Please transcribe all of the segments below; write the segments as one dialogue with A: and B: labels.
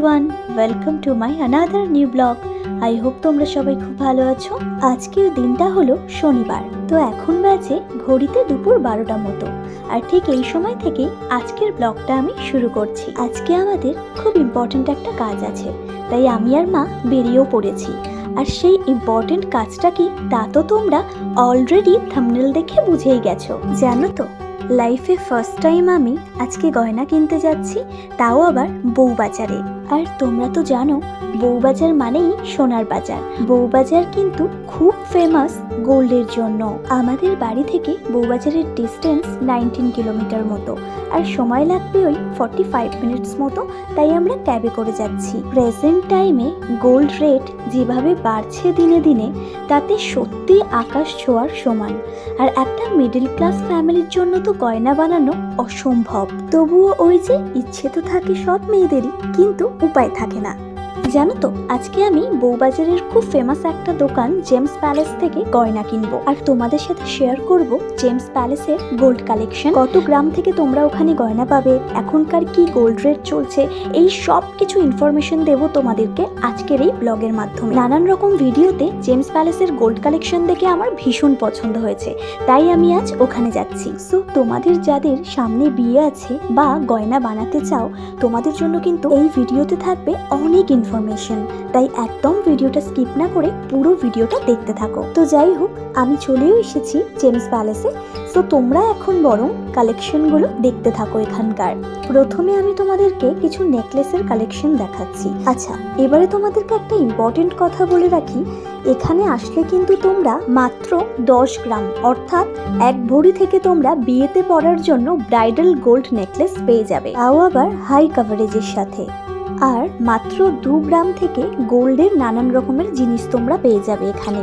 A: Everyone welcome to my another new blog I hope তোমরা সবাই খুব ভালো আছো। আজকের দিনটা হলো শনিবার। তো এখন বাজে ঘড়িতে দুপুর বারোটা মতো। আর ঠিক এই সময় থেকেই আজকের ব্লগটা আমি শুরু করছি। আজকে আমাদের খুব ইম্পর্ট্যান্ট একটা কাজ আছে। তাই আমি আর মা বেরিয়েও পড়েছি। আর সেই ইম্পর্ট্যান্ট কাজটা কি তা তো তোমরা অলরেডি থামনেল দেখে বুঝেই গেছো। জানো তো? লাইফে ফার্স্ট টাইম আমি আজকে গয়না কিনতে যাচ্ছি, তাও আবার বউবাজারে আর তোমরা তো জানো বউবাজার মানেই সোনার বাজার। বউবাজার কিন্তু খুব ফেমাস গোল্ডের জন্য। আমাদের বাড়ি থেকে বউবাজারের ডিস্টেন্স নাইনটিন কিলোমিটার মতো। আর সময় লাগবে ওই ফর্টি ফাইভ মিনিটস মতো, তাই আমরা ক্যাবে করে যাচ্ছি। প্রেজেন্ট টাইমে গোল্ড রেট যেভাবে বাড়ছে দিনে দিনে, তাতে সত্যি আকাশ ছোঁয়ার সমান। আর একটা মিডল ক্লাস ফ্যামিলির জন্য তো গয়না বানানো অসম্ভব। তবুও ওই যে ইচ্ছে তো থাকে সব মেয়েদেরই, কিন্তু উপায় থাকে না। জানো তো, আজকে আমি বউবাজারের খুব ফেমাস একটা দোকান জেমস প্যালেস থেকে গয়না কিনবো। আর তোমাদের সাথে শেয়ার করব জেমস প্যালেসের গোল্ড কালেকশন কত গ্রাম থেকে তোমরা ওখানে গয়না পাবে, এখনকার কি গোল্ড রেট চলছে, এই সব কিছু ইনফরমেশন দেবো তোমাদেরকে আজকের এই ব্লগের মাধ্যমে। নানান রকম ভিডিওতে জেমস প্যালেসের গোল্ড কালেকশন দেখে আমার ভীষণ পছন্দ হয়েছে। তাই আমি আজ ওখানে যাচ্ছি। সো তোমাদের যাদের সামনে বিয়ে আছে বা গয়না বানাতে চাও, তোমাদের জন্য কিন্তু এই ভিডিওতে থাকবে অনেক ইনফরমেশন তাই একদম ভিডিওটা স্কিপ না করে পুরো ভিডিওটা দেখতে থাকো। তো যাই হোক, আমি চলেও এসেছি জেমস প্যালেসে। সো তোমরা এখন বরং কালেকশনগুলো দেখতে থাকো এখানকার। প্রথমে আমি তোমাদেরকে কিছু নেকলেসের কালেকশন দেখাচ্ছি। আচ্ছা এবারে তোমাদেরকে একটা ইম্পর্টেন্ট কথা বলে রাখি। এখানে আসলে কিন্তু তোমরা মাত্র দশ গ্রাম, অর্থাৎ এক ভরি থেকে তোমরা বিয়েতে পরার জন্য ব্রাইডাল গোল্ড নেকলেস পেয়ে যাবে। তাও আবার হাই কাভারেজের সাথে। আর মাত্র দু গ্রাম থেকে গোল্ডের নানান রকমের জিনিস তোমরা পেয়ে যাবে এখানে।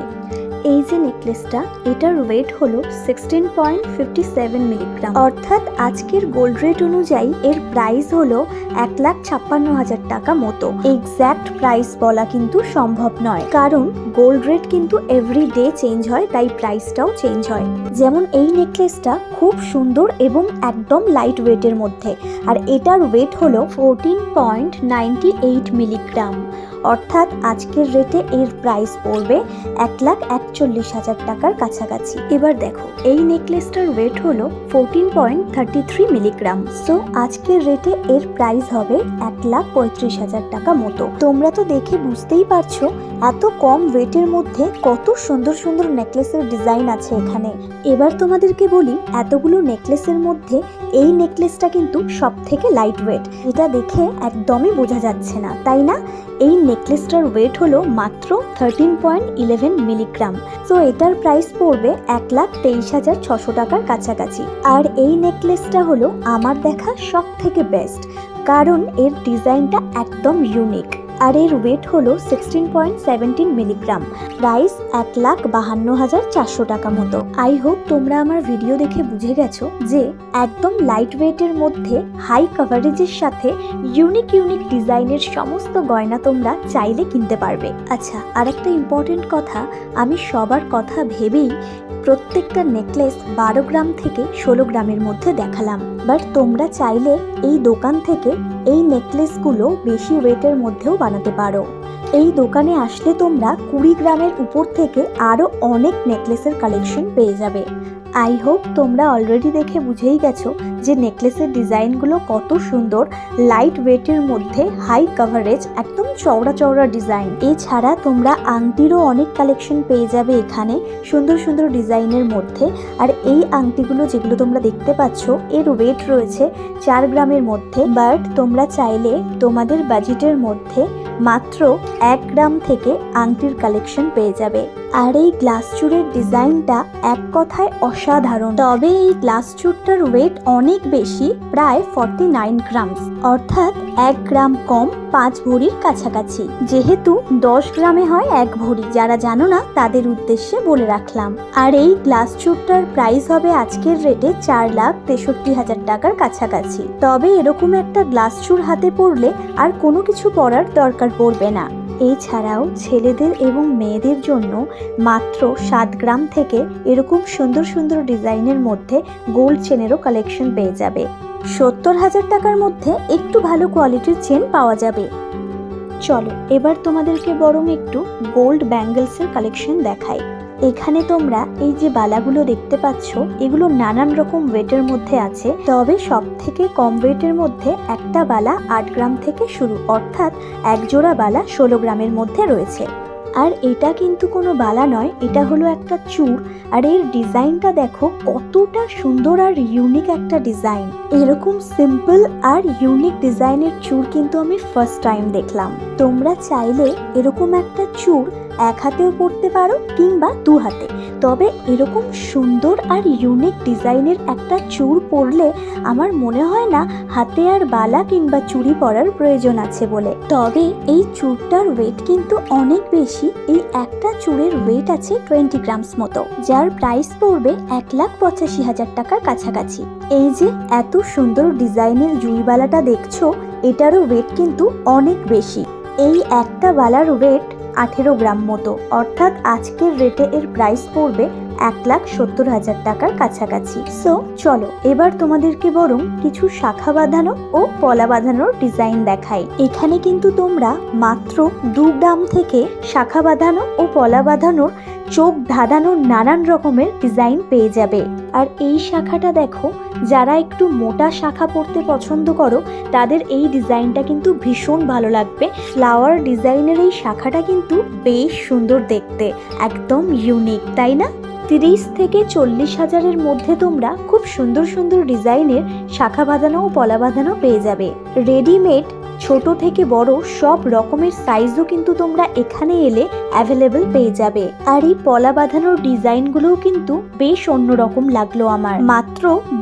A: এই যে নেকলেসটা, এটার ওয়েট হলো sixteen point fifty seven milligram অর্থাৎ আজকের গোল্ড রেট অনুযায়ী এর প্রাইস হলো এক লাখ ছাপ্পান্ন হাজার টাকা মতো। এক্স্যাক্ট প্রাইস বলা কিন্তু সম্ভব নয়। কারণ গোল্ড রেট কিন্তু এভরি ডে চেঞ্জ হয়, তাই প্রাইসটাও চেঞ্জ হয়। যেমন এই নেকলেসটা খুব সুন্দর এবং একদম লাইট ওয়েটের মধ্যে। আর এটার ওয়েট হলো fourteen point ninety eight milligram অর্থাৎ আজকের রেটে এর প্রাইস পড়বে এক লাখ একচল্লিশ হাজার টাকার কাছাকাছি। এবার দেখো, এই নেকলেসটার ওয়েট হলো fourteen point thirty three milligram so আজকের রেটে এর প্রাইস হবে এক লাখ পঁয়ত্রিশ হাজার টাকা মতো। তোমরা তো দেখে বুঝতেই পারছ এত কম ওয়েটের মধ্যে কত সুন্দর সুন্দর নেকলেসের ডিজাইন আছে এখানে। এবার তোমাদেরকে বলি, এতগুলো নেকলেসের মধ্যে এই নেকলেসটা কিন্তু সব থেকে লাইট ওয়েট এটা দেখে একদমই বোঝা যাচ্ছে না, তাই না? এই নেকলেসটার ওয়েট হলো মাত্র thirteen point eleven milligram so এটার প্রাইস পড়বে এক লাখ তেইশ হাজার ছশো টাকার কাছাকাছি। আর এই নেকলেসটা হলো আমার দেখা সব থেকে বেস্ট কারণ এর ডিজাইনটা একদম ইউনিক আর এর ওয়েট হলো sixteen point seventeen milligram price এক লাখ বাহান্ন হাজার চারশো টাকা মতো। আই হোপ তোমরা আমার ভিডিও দেখে বুঝে গেছো যে একদম লাইট ওয়েটের মধ্যে হাই কাভারেজের সাথে ইউনিক ইউনিক ডিজাইনের সমস্ত গয়না তোমরা চাইলে কিনতে পারবে। আচ্ছা আর একটা ইম্পর্টেন্ট কথা, আমি সবার কথা ভেবেই প্রত্যেকটা নেকলেস বারো গ্রাম থেকে ষোলো গ্রামের মধ্যে দেখালাম। বাট তোমরা চাইলে এই দোকান থেকে এই নেকলেসগুলো বেশি ওয়েটের মধ্যেও বানাতে পারো। এই দোকানে আসলে তোমরা কুড়ি গ্রামের উপর থেকে আরও অনেক নেকলেসের কালেকশন পেয়ে যাবে। আই হোপ তোমরা অলরেডি দেখে বুঝেই গেছো যে নেকলেসের ডিজাইনগুলো কত সুন্দর লাইট ওয়েটের মধ্যে হাই কাভারেজ একদম চওড়া চওড়া ডিজাইন। এছাড়া তোমরা আংটিরও অনেক কালেকশন পেয়ে যাবে এখানে সুন্দর সুন্দর ডিজাইনের মধ্যে। আর এই আংটিগুলো যেগুলো তোমরা দেখতে পাচ্ছ, এর ওয়েট রয়েছে চার গ্রামের মধ্যে। বাট তোমরা চাইলে তোমাদের বাজেটের মধ্যে মাত্র এক গ্রাম থেকে আংটির কালেকশন পেয়ে যাবে। আর এই গ্লাস চুরের ডিজাইনটা এক কথায় অসাধারণ। তবে এই গ্লাস চুরটার ওয়েট অনেক বেশি, প্রায় ফর্টি নাইন গ্রামস অর্থাৎ এক গ্রাম কম পাঁচ ভরির কাছাকাছি। যেহেতু দশ গ্রামে হয় এক ভরি, যারা জানো না তাদের উদ্দেশ্যে বলে রাখলাম। আর এই গ্লাস চুরটার প্রাইস হবে আজকের রেটে চার লাখ তেষট্টি হাজার টাকার কাছাকাছি। তবে এরকম একটা গ্লাস চুর হাতে পড়লে আর কোনো কিছু পরার দরকার পড়বে না। এছাড়াও ছেলেদের এবং মেয়েদের জন্য মাত্র সাত গ্রাম থেকে এরকম সুন্দর সুন্দর ডিজাইনের মধ্যে গোল্ড চেনেরও কালেকশন পেয়ে যাবে। সত্তর হাজার টাকার মধ্যে একটু ভালো কোয়ালিটির চেন পাওয়া যাবে। চলো, এবার তোমাদেরকে বরং একটু গোল্ড ব্যাঙ্গেলসের কালেকশন দেখাই। এখানে তোমরা এই যে বালাগুলো দেখতে পাচ্ছ, এগুলো নানান রকম ওয়েটের মধ্যে আছে। তবে সব থেকে কম ওয়েটের মধ্যে একটা বালা আট গ্রাম থেকে শুরু, অর্থাৎ এক জোড়া বালা ষোলো গ্রামের মধ্যে রয়েছে। আর এটা কিন্তু কোনো বালা নয়, এটা হলো একটা চূড় আর এর ডিজাইনটা দেখো, কতটা সুন্দর আর ইউনিক একটা ডিজাইন। এরকম সিম্পল আর ইউনিক ডিজাইনের চূড় কিন্তু আমি ফার্স্ট টাইম দেখলাম। তোমরা চাইলে এরকম একটা চূড় এক হাতেও পরতে পারো কিংবা দু হাতে। তবে এরকম সুন্দর আর ইউনিক ডিজাইনের একটা চূড় পরলে আমার মনে হয় না হাতে আর বালা কিংবা চুড়ি পরার প্রয়োজন আছে বলে। তবে এই চূড়টার ওয়েট কিন্তু অনেক বেশি। এই একটা চূড়ের ওয়েট আছে টোয়েন্টি গ্রামস মতো, যার প্রাইস পড়বে এক লাখ পঁচাশি হাজার টাকার কাছাকাছি। এই যে এত সুন্দর ডিজাইনের জুইবালাটা দেখছ, এটারও ওয়েট কিন্তু অনেক বেশি। এই একটা বালার ওয়েট আঠেরো গ্রাম মতো। অর্থাৎ আজকের রেটে এর প্রাইস পড়বে এক লাখ সত্তর হাজার টাকার কাছাকাছি। সো চলো, এবার তোমাদেরকে বরং কিছু শাখা বাঁধানো ও পলা বাঁধানোর ডিজাইন দেখাই। এখানে কিন্তু তোমরা মাত্র দু গ্রাম থেকে শাখা বাঁধানো ও পলা বাঁধানোর চোখ ধাঁধানোর নানান রকমের ডিজাইন পেয়ে যাবে। আর এই শাখাটা দেখো যারা একটু মোটা শাখা পরতে পছন্দ করো, তাদের এই ডিজাইনটা কিন্তু ভীষণ ভালো লাগবে। ফ্লাওয়ার ডিজাইনের এই শাখাটা কিন্তু বেশ সুন্দর দেখতে, একদম ইউনিক তাই না? তিরিশ থেকে চল্লিশ হাজারের মধ্যে তোমরা খুব সুন্দর সুন্দর ডিজাইনের শাখা বাঁধানো ও পলা বাঁধানো পেয়ে যাবে। রেডিমেড ছোট থেকে বড় সব রকমের সাইজও কিন্তু তোমরা এখানে এলে অ্যাভেলেবেল পেয়ে যাবে। আর এই পলা বাঁধানোর ডিজাইনগুলোও কিন্তু বেশ অন্যরকম লাগল আমার। মাত্র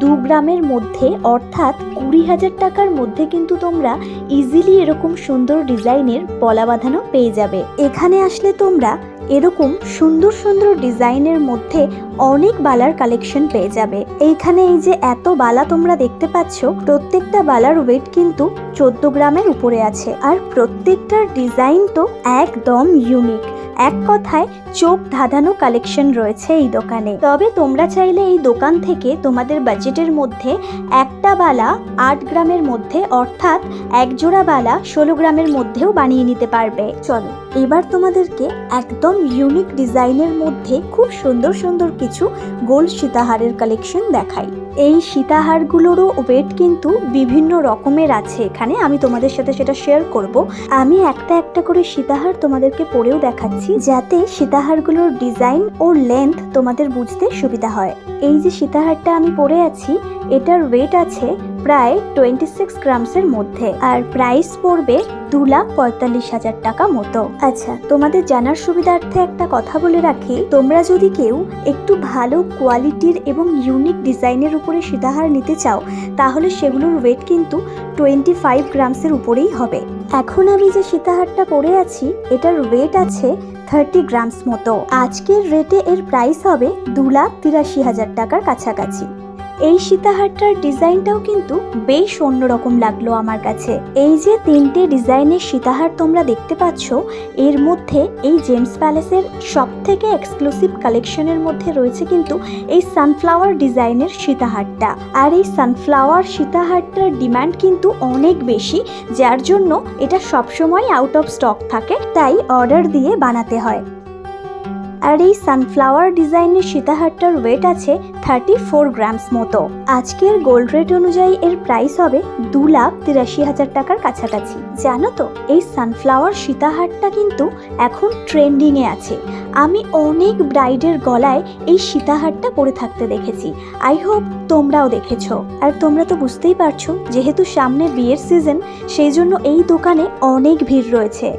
A: দু গ্রামের মধ্যে, অর্থাৎ কুড়ি হাজার টাকার মধ্যে কিন্তু তোমরা ইজিলি এরকম সুন্দর ডিজাইনের পলা বাঁধানো পেয়ে যাবে। এখানে আসলে তোমরা এরকম সুন্দর সুন্দর ডিজাইনের মধ্যে অনেক বালার কালেকশন পেয়ে যাবে। এইখানে এই যে এত বালা তোমরা দেখতে পাচ্ছ, প্রত্যেকটা বালার ওয়েট কিন্তু চোদ্দ গ্রামের উপরে আছে। আর প্রত্যেকটার ডিজাইন তো একদম ইউনিক এক কথায় চোখ ধাঁধানো কালেকশন রয়েছে এই দোকানে। তবে তোমরা চাইলে এই দোকান থেকে তোমাদের বাজেটের মধ্যে একটা বালা আট গ্রামের মধ্যে, অর্থাৎ এক জোড়া বালা ষোলো গ্রামের মধ্যেও বানিয়ে নিতে পারবে। চলো, এবার তোমাদেরকে একদম ইউনিক ডিজাইনের মধ্যে খুব সুন্দর সুন্দর কিছু গোল্ড সীতাহারের কালেকশন দেখাই। এই সীতাহারগুলোরও ওয়েট কিন্তু বিভিন্ন রকমের আছে। এখানে আমি তোমাদের সাথে সেটা শেয়ার করব। আমি একটা একটা করে সীতাহার তোমাদেরকে পরেও দেখাচ্ছি। যাতে সীতাহারগুলোর ডিজাইন ও লেন্থ তোমাদের বুঝতে সুবিধা হয়। এই যে সীতাহারটা আমি পরে আছি, এটার ওয়েট আছে প্রায় টোয়েন্টি সিক্স গ্রামসের মধ্যে আর প্রাইস পড়বে দু লাখ পঁয়তাল্লিশ হাজার টাকা মতো। আচ্ছা তোমাদের জানার সুবিধার্থে একটা কথা বলে রাখি, তোমরা যদি কেউ একটু ভালো কোয়ালিটির এবং ইউনিক ডিজাইনের উপরে সীতাহার নিতে চাও, তাহলে সেগুলোর ওয়েট কিন্তু টোয়েন্টি ফাইভ গ্রামসের উপরেই হবে। এখন আমি যে সীতাহারটা পরে আছি, এটার ওয়েট আছে থার্টি গ্রামস মতো। আজকের রেটে এর প্রাইস হবে দু লাখ তিরাশি হাজার টাকার কাছাকাছি। এই সীতাহারটার ডিজাইনটাও কিন্তু বেশ অন্যরকম লাগল আমার কাছে। এই যে তিনটে ডিজাইনের সীতাহার তোমরা দেখতে পাচ্ছ, এর মধ্যে এই জেমস প্যালেসের সব থেকে এক্সক্লুসিভ কালেকশনের মধ্যে রয়েছে কিন্তু এই সানফ্লাওয়ার ডিজাইনের সীতাহারটা। আর এই সানফ্লাওয়ার সীতাহারটার ডিমান্ড কিন্তু অনেক বেশি, যার জন্য এটা সবসময় আউট অফ স্টক থাকে, তাই অর্ডার দিয়ে বানাতে হয়। আর এই সানফ্লাওয়ার ডিজাইনের সীতাহারটার ওয়েট আছে থার্টি ফোর গ্রামস মতো। আজকের গোল্ড রেট অনুযায়ী এর প্রাইস হবে দু লাখ তিরাশি হাজার টাকার কাছাকাছি। জানো তো, এই সানফ্লাওয়ার সীতাহারটা কিন্তু এখন ট্রেন্ডিংয়ে আছে। আমি অনেক ব্রাইডের গলায় এই সীতাহারটা পরে থাকতে দেখেছি। আই হোপ তোমরাও দেখেছ। আর তোমরা তো বুঝতেই পারছ, যেহেতু সামনে বিয়ের সিজন সেই জন্য এই দোকানে অনেক ভিড় রয়েছে।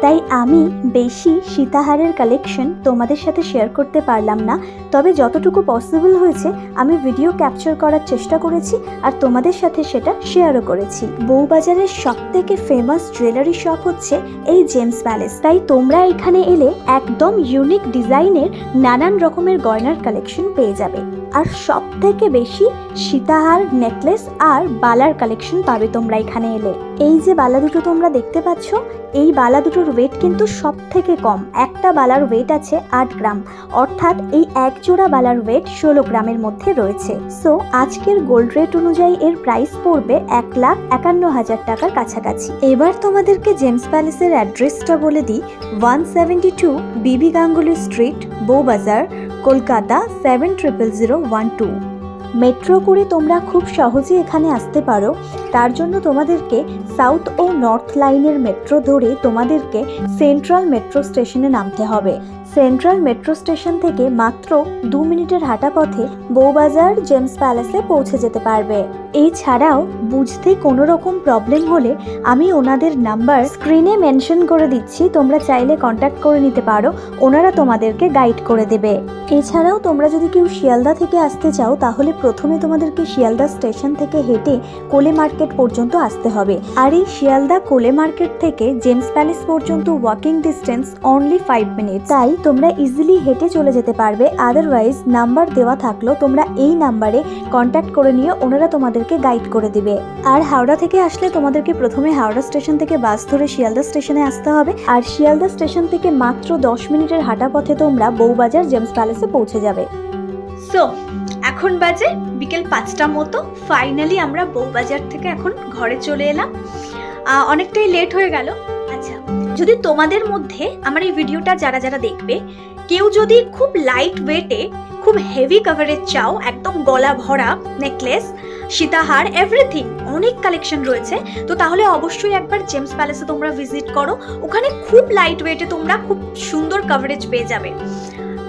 A: তাই আমি বেশি সীতাহারের কালেকশন তোমাদের সাথে শেয়ার করতে পারলাম না। তবে যতটুকু পসিবল হয়েছে, আমি ভিডিও ক্যাপচার করার চেষ্টা করেছি আর তোমাদের সাথে সেটা শেয়ারও করেছি। বউবাজারের সব থেকে ফেমাস জুয়েলারি শপ হচ্ছে এই জেমস প্যালেস তাই তোমরা এখানে এলে একদম ইউনিক ডিজাইনের নানান রকমের গয়নার কালেকশন পেয়ে যাবে। আর সব থেকে বেশি সীতাহার নেকলেস আর বালার কালেকশন পাবে তোমরা এখানে এলে। এই যে বালা দুটো তোমরা দেখতে পাচ্ছ, এই বালা দুটোর ওয়েট কিন্তু সব থেকে কম। একটা বালার ওয়েট আছে আট গ্রাম। অর্থাৎ এই এক জোড়া বালার ওয়েট ষোলো গ্রামের মধ্যে রয়েছে। সো আজকের গোল্ড রেট অনুযায়ী এর প্রাইস পড়বে এক লাখ একান্ন হাজার টাকার কাছাকাছি। এবার তোমাদেরকে জেমস প্যালেসের অ্যাড্রেসটা বলে দিই। One seventy two B B Ganguly street Bowbazar Kolkata seven triple zero one two metro করে তোমরা খুব সহজে এখানে আসতে পারো। তার জন্য তোমাদেরকে সাউথ ও নর্থ লাইনের মেট্রো ধরে তোমাদেরকে সেন্ট্রাল মেট্রো স্টেশনে নামতে হবে। সেন্ট্রাল মেট্রো স্টেশন থেকে মাত্র দু মিনিটের হাঁটা পথে বৌবাজার জেমস প্যালেসে পৌঁছে যেতে পারবে। এছাড়াও বুঝতে কোনো রকম প্রবলেম হলে আমি ওনাদের নাম্বার স্ক্রিনে মেনশন করে দিচ্ছি, তোমরা চাইলে কন্ট্যাক্ট করে নিতে পারো, ওনারা তোমাদেরকে গাইড করে দেবে। এছাড়াও তোমরা যদি কেউ শিয়ালদা থেকে আসতে চাও, তাহলে প্রথমে তোমাদেরকে শিয়ালদা স্টেশন থেকে হেঁটে কোলে মার্কেট পর্যন্ত আসতে হবে। আর এই শিয়ালদা কোলে মার্কেট থেকে জেমস প্যালেস পর্যন্ত walking distance only five minute তাই তোমরা ইজিলি হেঁটে চলে যেতে পারবে। আদারওয়াইজ নাম্বার দেওয়া থাকলেও তোমরা এই নাম্বারে কন্ট্যাক্ট করে নিয়ে ওনারা তোমাদেরকে গাইড করে দিবে। আর হাওড়া থেকে আসলে তোমাদেরকে প্রথমে হাওড়া স্টেশন থেকে বাস ধরে শিয়ালদা স্টেশনে আসতে হবে। আর শিয়ালদা স্টেশন থেকে মাত্র দশ মিনিটের হাঁটা পথে তোমরা বউবাজার জেমস প্যালেসে পৌঁছে যাবে।
B: সো এখন বাজে বিকেল পাঁচটা মতো। ফাইনালি আমরা বউবাজার থেকে এখন ঘরে চলে এলাম। অনেকটাই লেট হয়ে গেল। যদি তোমাদের মধ্যে আমার এই ভিডিওটা যারা যারা দেখবে, কেউ যদি খুব লাইট ওয়েটে খুব হেভি কাভারেজ চাও, একদম গলা ভরা নেকলেস সীতাহার এভরিথিং অনেক কালেকশন রয়েছে, তো তাহলে অবশ্যই একবার জেমস প্যালেসে তোমরা ভিজিট করো। ওখানে খুব লাইট ওয়েটে তোমরা খুব সুন্দর কাভারেজ পেয়ে যাবে।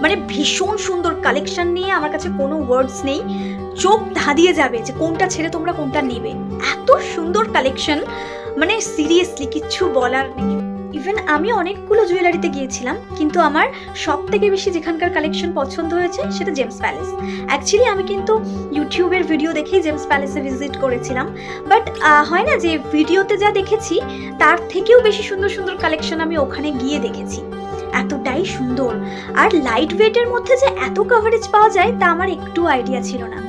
B: মানে ভীষণ সুন্দর কালেকশন নিয়ে আমার কাছে কোনো ওয়ার্ডস নেই। চোখ ধাঁধিয়ে যাবে যে কোনটা ছেড়ে তোমরা কোনটা নেবে। এত সুন্দর কালেকশন মানে সিরিয়াসলি কিচ্ছু বলার নেই। ইভেন আমি অনেকগুলো জুয়েলারিতে গিয়েছিলাম, কিন্তু আমার সব থেকে বেশি যেখানকার কালেকশন পছন্দ হয়েছে সেটা জেমস প্যালেস অ্যাকচুয়ালি আমি কিন্তু ইউটিউবের ভিডিও দেখেই জেমস প্যালেসে ভিজিট করেছিলাম। বাট হয় না যে ভিডিওতে যা দেখেছি, তার থেকেও বেশি সুন্দর সুন্দর কালেকশন আমি ওখানে গিয়ে দেখেছি। এতটাই সুন্দর। আর লাইট ওয়েটের মধ্যে যে এত কভারেজ পাওয়া যায়, তা আমার একটু আইডিয়া ছিল না।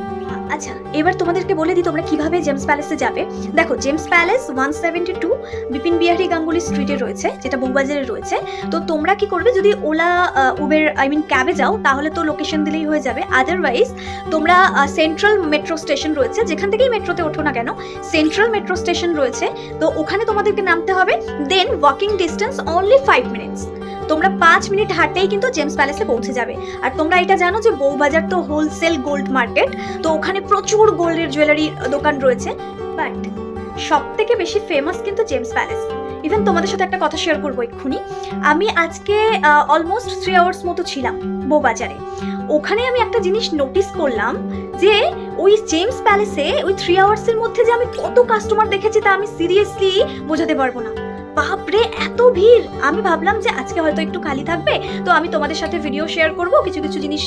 B: আচ্ছা এবার তোমাদেরকে বলে দিই তোমরা কীভাবে জেমস প্যালেসে যাবে। দেখো Gems Palace one seventy two Bipin Behari Ganguly স্ট্রিটে রয়েছে, যেটা বউবাজারে রয়েছে। তো তোমরা কি করবে, যদি ওলা উবের আই মিন ক্যাবে যাও, তাহলে তো লোকেশন দিলেই হয়ে যাবে। আদারওয়াইজ তোমরা সেন্ট্রাল মেট্রো স্টেশন রয়েছে, যেখান থেকেই মেট্রোতে ওঠো না কেন সেন্ট্রাল মেট্রো স্টেশন রয়েছে। তো ওখানে তোমাদেরকে নামতে হবে then walking distance only five minutes তোমরা পাঁচ মিনিট হাঁটতেই কিন্তু জেমস প্যালেসে পৌঁছে যাবে। আর তোমরা এটা জানো যে বউবাজার তো হোলসেল গোল্ড মার্কেট, তো ওখানে প্রচুর গোল্ডের জুয়েলারি দোকান রয়েছে। বাট সব থেকে বেশি ফেমাস কিন্তু জেমস প্যালেস। ইভেন তোমাদের সাথে একটা কথা শেয়ার করব এক্ষুনি। আমি আজকে অলমোস্ট থ্রি আওয়ার্স মতো ছিলাম বউবাজারে ওখানে আমি একটা জিনিস নোটিস করলাম যে ওই জেমস প্যালেসে ওই থ্রি আওয়ার্সের মধ্যে যে আমি কত কাস্টমার দেখেছি তা আমি সিরিয়াসলি বোঝাতে পারব না। বাপরে, এত ভিড়। আমি ভাবলাম যে আজকে হয়তো একটু খালি থাকবে, তো আমি তোমাদের সাথে ভিডিও শেয়ার করব, কিছু কিছু জিনিস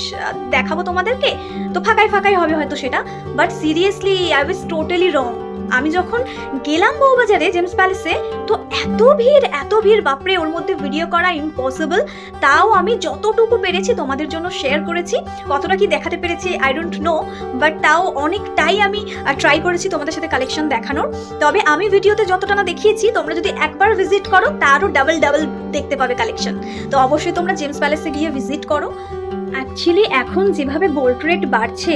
B: দেখাবো তোমাদেরকে। তো ফাঁকাই ফাঁকাই হবে হয়তো সেটা but seriously I was totally wrong আমি যখন গেলাম বউবাজারে জেমস প্যালেসে, তো এত ভিড় এত ভিড়, বাপরে, ওর মধ্যে ভিডিও করা ইম্পসিবল তাও আমি যতটুকু পেরেছি তোমাদের জন্য শেয়ার করেছি। কতটা কি দেখাতে পেরেছি আই ডোন্ট নো বাট তাও অনেকটাই আমি ট্রাই করেছি তোমাদের সাথে কালেকশন দেখানোর। তবে আমি ভিডিওতে যতটা না দেখিয়েছি, তোমরা যদি একবার ভিজিট করো, তারও ডাবল ডাবল দেখতে পাবে কালেকশন তো অবশ্যই তোমরা জেমস প্যালেসে গিয়ে ভিজিট করো। অ্যাকচুয়ালি এখন যেভাবে গোল্ড রেট বাড়ছে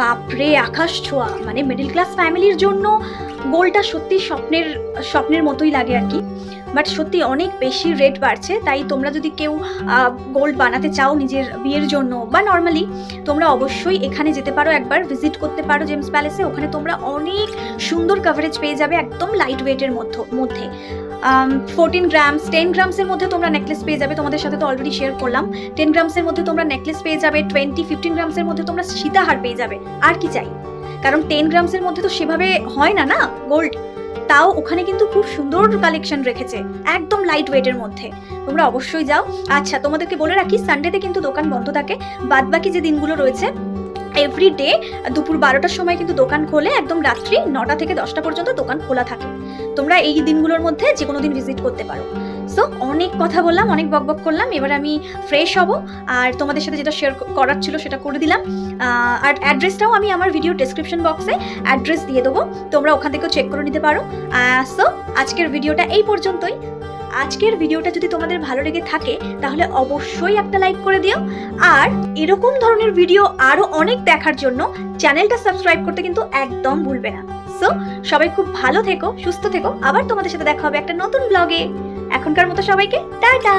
B: বাপরে, আকাশ ছোঁয়া। মানে মিডল ক্লাস ফ্যামিলির জন্য গোল্ডটা সত্যি স্বপ্নের স্বপ্নের মতোই লাগে আর কি। বাট সত্যি অনেক বেশি রেট বাড়ছে। তাই তোমরা যদি কেউ গোল্ড বানাতে চাও নিজের বিয়ের জন্য, বা নর্মালি তোমরা অবশ্যই এখানে যেতে পারো, একবার ভিজিট করতে পারো জেমস প্যালেসে ওখানে তোমরা অনেক সুন্দর কাভারেজ পেয়ে যাবে একদম লাইট ওয়েটের মধ্যে। ফোরটিন গ্রামস টেন গ্রামসের মধ্যে তোমরা নেকলেস পেয়ে যাবে। তোমাদের সাথে তো অলরেডি শেয়ার করলাম। টেন গ্রামসের মধ্যে তোমরা নেকলেস পেয়ে যাবে টোয়েন্টি ফিফটিন গ্রামসের মধ্যে তোমরা সীতাহার পেয়ে যাবে। আর কি চাই? কারণ টেন গ্রামসের মধ্যে তো সেভাবে হয় না না? গোল্ড তাও ওখানে কিন্তু খুব সুন্দর কালেকশন রেখেছে, একদম লাইট ওয়েটের মধ্যে। তোমরা অবশ্যই যাও। আচ্ছা তোমাদেরকে বলে রাখি সানডেতে কিন্তু দোকান বন্ধ থাকে। বাদ বাকি যে দিনগুলো রয়েছে এভরি ডে দুপুর বারোটার সময় কিন্তু দোকান খোলে, একদম রাত্রি নটা থেকে দশটা পর্যন্ত দোকান খোলা থাকে। তোমরা এই দিনগুলোর মধ্যে যে কোনো দিন ভিজিট করতে পারো। সো অনেক কথা বললাম, অনেক বক বক করলাম, এবার আমি ফ্রেশ হব। আর তোমাদের সাথে যেটা শেয়ার করার ছিল সেটা করে দিলাম। আর অ্যাড্রেসটাও আমি আমার ভিডিও ডেসক্রিপশন বক্সে অ্যাড্রেস দিয়ে দেবো। তোমরা ওখান থেকেও চেক করে নিতে পারো। সো আজকের ভিডিওটা এই পর্যন্তই। আজকের ভিডিওটা যদি তোমাদের ভালো লেগে থাকে, তাহলে অবশ্যই একটা লাইক করে দিও। আর এরকম ধরনের ভিডিও আরও অনেক দেখার জন্য চ্যানেলটা সাবস্ক্রাইব করতে কিন্তু একদম ভুলবে না। সো সবাই খুব ভালো থেকো, সুস্থ থেকো। আবার তোমাদের সাথে দেখা হবে একটা নতুন ব্লগে এখনকার মতো সবাইকে, টাটা!